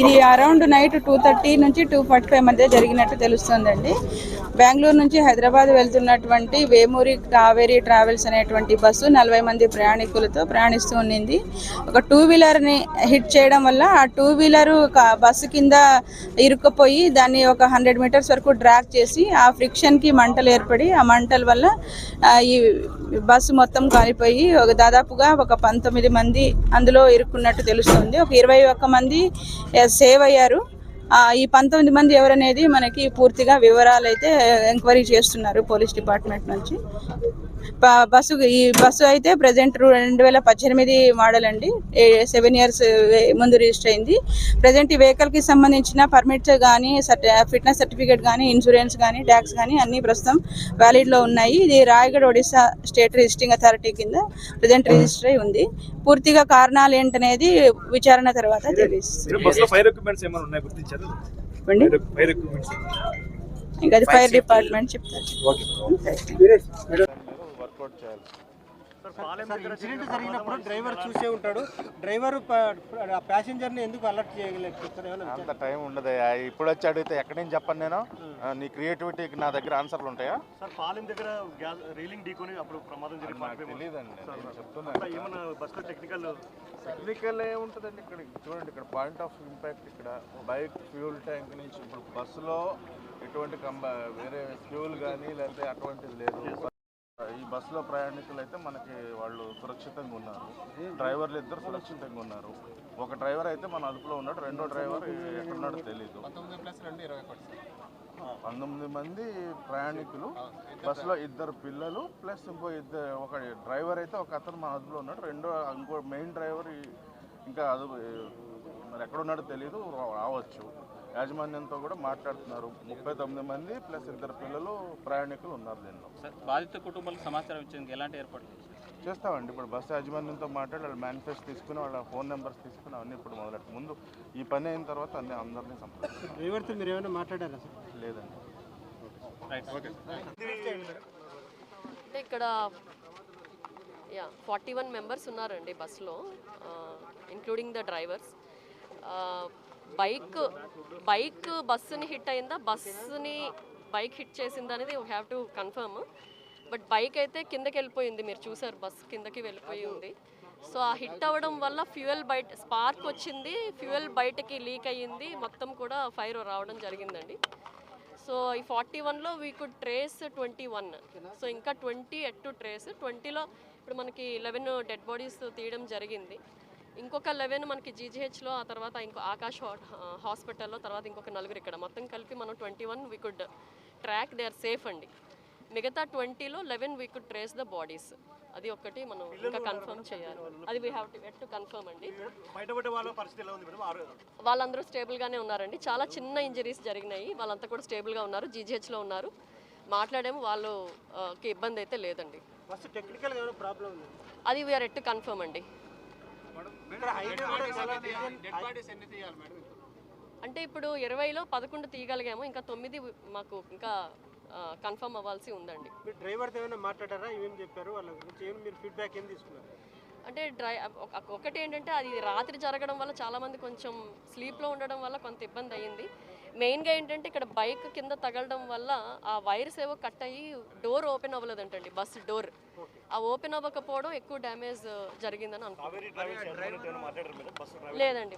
ఇది around night two thirty నుంచి two forty five మధ్య జరిగినట్టు తెలుస్తుందండి. బెంగళూరు నుంచి హైదరాబాద్ వెళ్తున్నటువంటి వేమూరి కావేరీ ట్రావెల్స్ అనేటువంటి బస్సు నలభై మంది ప్రయాణికులతో ప్రయాణిస్తూ ఉండింది ఒక టూ వీలర్ని హిట్ చేయడం వల్ల ఆ టూ వీలర్ బస్సు కింద ఇరుక్కుపోయి దాన్ని ఒక హండ్రెడ్ మీటర్స్ వరకు డ్రాక్ చేసి ఆ ఫ్రిక్షన్కి మంటలు ఏర్పడి ఆ మంటల వల్ల ఈ బస్సు మొత్తం కాలిపోయి ఒక దాదాపుగా ఒక పంతొమ్మిది మంది అందులో ఇరుక్కున్నట్టు తెలుస్తుంది. ఒక ఇరవై ఒక్క మంది సేవ్ అయ్యారు ఆ, ఈ పంతొమ్మిది మంది ఎవరనేది మనకి పూర్తిగా వివరాలు అయితే ఎంక్వైరీ చేస్తున్నారు పోలీస్ డిపార్ట్మెంట్ నుంచి. బస్సు ఈ బస్సు అయితే ప్రజెంట్ రెండు వేల పద్దెనిమిది మోడల్ అండి. సెవెన్ ఇయర్స్ ముందు రిజిస్టర్ అయింది. ప్రజెంట్ ఈ వెహికల్కి సంబంధించిన పర్మిట్స్ కానీ ఫిట్నెస్ సర్టిఫికేట్ కానీ ఇన్సూరెన్స్ కానీ ట్యాక్స్ కానీ అన్ని ప్రస్తుతం వ్యాలిడ్లో ఉన్నాయి. ఇది Raigarh Odisha state registering authority కింద ప్రజెంట్ రిజిస్టర్ అయి ఉంది. పూర్తిగా కారణాలు ఏంటనేది విచారణ తర్వాత ఇంకా అది ఫైర్ డిపార్ట్మెంట్ చెప్తారు. వర్కౌట్ చేయాలి. ఇన్సిడెంట్ జరిగినప్పుడు డ్రైవర్ చూసే ఉంటాడు. డ్రైవర్ ప్యాసింజర్ని ఎందుకు అలర్ట్ ఏమన్నా అంత టైం ఉండదు ఇప్పుడు వచ్చి అడిగితే ఎక్కడి నుంచి చెప్పను నేను? నీ క్రియేటివిటీకి నా దగ్గర ఆన్సర్లు ఉంటాయా? సార్ పాలెం దగ్గర గ్యాస్ రీలింగ్ ఢీకొని అప్పుడు ప్రమాదం జరిగి నాకు తెలియదండి నేను చెప్తున్నాను ఏమన్నా బస్సులో టెక్నికల్ టెక్నికల్ ఏముంటుందండి ఇక్కడ. చూడండి ఇక్కడ పాయింట్ ఆఫ్ ఇంపాక్ట్ ఇక్కడ. బైక్ ఫ్యూల్ ట్యాంక్ నుంచి ఇప్పుడు బస్సులో ఎటువంటి కంబ వేరే ఫ్యూల్ కానీ లేకపోతే అటువంటిది లేదు. ఈ బస్సులో ప్రయాణికులు అయితే మనకి వాళ్ళు సురక్షితంగా ఉన్నారు. డ్రైవర్లు ఇద్దరు సురక్షితంగా ఉన్నారు. ఒక డ్రైవర్ అయితే మన అదుపులో ఉన్నాడు. రెండో డ్రైవర్ ఎక్కడున్నాడో తెలియదు పంతొమ్మిది మంది ప్రయాణికులు బస్సులో ఇద్దరు పిల్లలు ప్లస్ ఇంకో ఇద్దరు ఒక డ్రైవర్ అయితే ఒక అతను మన అదుపులో ఉన్నాడు. రెండో ఇంకో మెయిన్ డ్రైవర్ ఇంకా అదుపు మరి ఎక్కడ ఉన్నాడో తెలియదు రావచ్చు. యాజమాన్యంతో కూడా మాట్లాడుతున్నారు. ముప్పై తొమ్మిది మంది ప్లస్ ఇద్దరు పిల్లలు ప్రయాణికులు ఉన్నారు దీనిలో. సార్ బాధిత కుటుంబాలకు సమాచారం ఇచ్చేందుకు ఎలాంటి ఏర్పాట్లు? చేస్తామండి. ఇప్పుడు బస్సు యాజమాన్యంతో మాట్లాడి వాళ్ళ మేనిఫెస్టో తీసుకుని వాళ్ళ ఫోన్ నెంబర్స్ తీసుకుని అవన్నీ ఇప్పుడు మొదలెట్టు. ముందు ఈ పని అయిన తర్వాత అన్ని అందరినీ సంప్రదిస్తాం. మీరు ఏమైనా మాట్లాడారా సార్? లేదండి. ఇక్కడ యా ఫార్టీ వన్ మెంబర్స్ ఉన్నారండి బస్సులో including the drivers bike bike బస్సుని hit అయిందా? బస్సుని బైక్ హిట్ చేసిందా అనేది you have to confirm but bike అయితే కిందకి వెళ్ళిపోయింది మీరు చూసారు బస్ కిందకి వెళ్ళిపోయి ఉంది. సో ఆ హిట్ అవ్వడం వల్ల ఫ్యూయల్ బయట స్పార్క్ వచ్చింది ఫ్యూయల్ బయటకి లీక్ అయ్యింది మొత్తం కూడా ఫైర్ రావడం జరిగిందండి. సో ఈ ఫార్టీ వన్లో we could trace twenty one so ఇంకా ట్వంటీ ఎట్ టు ట్రేస్ ట్వంటీలో ఇప్పుడు మనకి లెవెన్ డెడ్ బాడీస్ తీయడం జరిగింది. ఇంకొక లెవెన్ మనకి జీజీహెచ్లో ఆ తర్వాత ఇంకో ఆకాష్ హా- హాస్పిటల్లో తర్వాత ఇంకొక నలుగురు ఇక్కడ. మొత్తం కలిపి మనం twenty one we could track they are safe అండి. మిగతా ట్వంటీలో eleven we could trace the bodies అది ఒక్కటి మనం ఇంకా కన్ఫర్మ్ చేయాలి. అది we have to yet to confirm అండి. బయటపడే వాళ్ళ పరిస్థితి ఎలా ఉంది మేడం? ఆరు వాళ్ళందరూ స్టేబుల్గానే ఉన్నారండి. చాలా చిన్న ఇంజరీస్ జరిగినాయి. వాళ్ళంతా కూడా స్టేబుల్గా ఉన్నారు. జీజీహెచ్లో ఉన్నారు. మాట్లాడాము. వాళ్ళు ఆ, కి ఇబ్బంది అయితే లేదండి. బస్సు టెక్నికల్ ఏమైనా ప్రాబ్లం ఉంది? అది వీఆర్ ఎట్ కన్ఫర్మ్ అండి. అంటే ఇప్పుడు ఇరవైలో పదకొండు తీయగలిగాము. ఇంకా తొమ్మిది మాకు ఇంకా కన్ఫర్మ్ అవ్వాల్సి ఉందండి. మీరు డ్రైవర్తో ఏమైనా మాట్లాడారా? ఏమేమి చెప్పారు? వాళ్ళ గురించి ఏం మీరు ఫీడ్బ్యాక్ ఏం తీసుకున్నారు? అంటే డ్రై ఒక- ఒకటి ఏంటంటే అది రాత్రి జరగడం వల్ల చాలామంది కొంచెం స్లీప్లో ఉండడం వల్ల కొంత ఇబ్బంది అయ్యింది. మెయిన్గా ఏంటంటే ఇక్కడ బైక్ కింద తగలడం వల్ల ఆ వైర్స్ ఏవో కట్ అయ్యి డోర్ ఓపెన్ అవ్వలేదంటండి బస్ డోర్. ఆ ఓపెన్ అవ్వకపోవడం ఎక్కువ డ్యామేజ్ జరిగిందని అనుకుంటున్నాను. మాట్లాడారు బస్సు లేదండి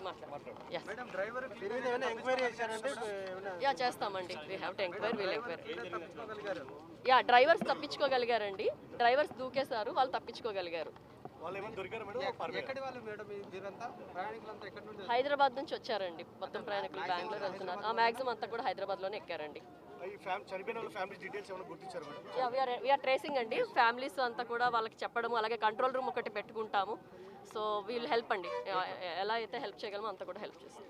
యా చేస్తామండి. We have to enquiry we'll enquiry yeah drivers తప్పించుకోగలిగారండి. Drivers దూకేశారు వాళ్ళు తప్పించుకోగలిగారు. వాళ్ళు వాళ్ళు హైదరాబాద్ నుంచి వచ్చారండి. మొత్తం ప్రయాణికులు బెంగళూరు వెళ్తున్నారు. ఆ మ్యాక్సిమం అంతా కూడా ఎక్కారండి. వాళ్ళ యా వీఆర్ వీఆర్ ట్రేసింగ్ అండి. ఫ్యామిలీస్ అంతా కూడా వాళ్ళకి చెప్పడము అలాగే కంట్రోల్ రూమ్ ఒకటి పెట్టుకుంటాము. సో వీల్ హెల్ప్ అండి. ఎలా అయితే హెల్ప్ చేయగలమో అంత కూడా హెల్ప్ చేస్తాం.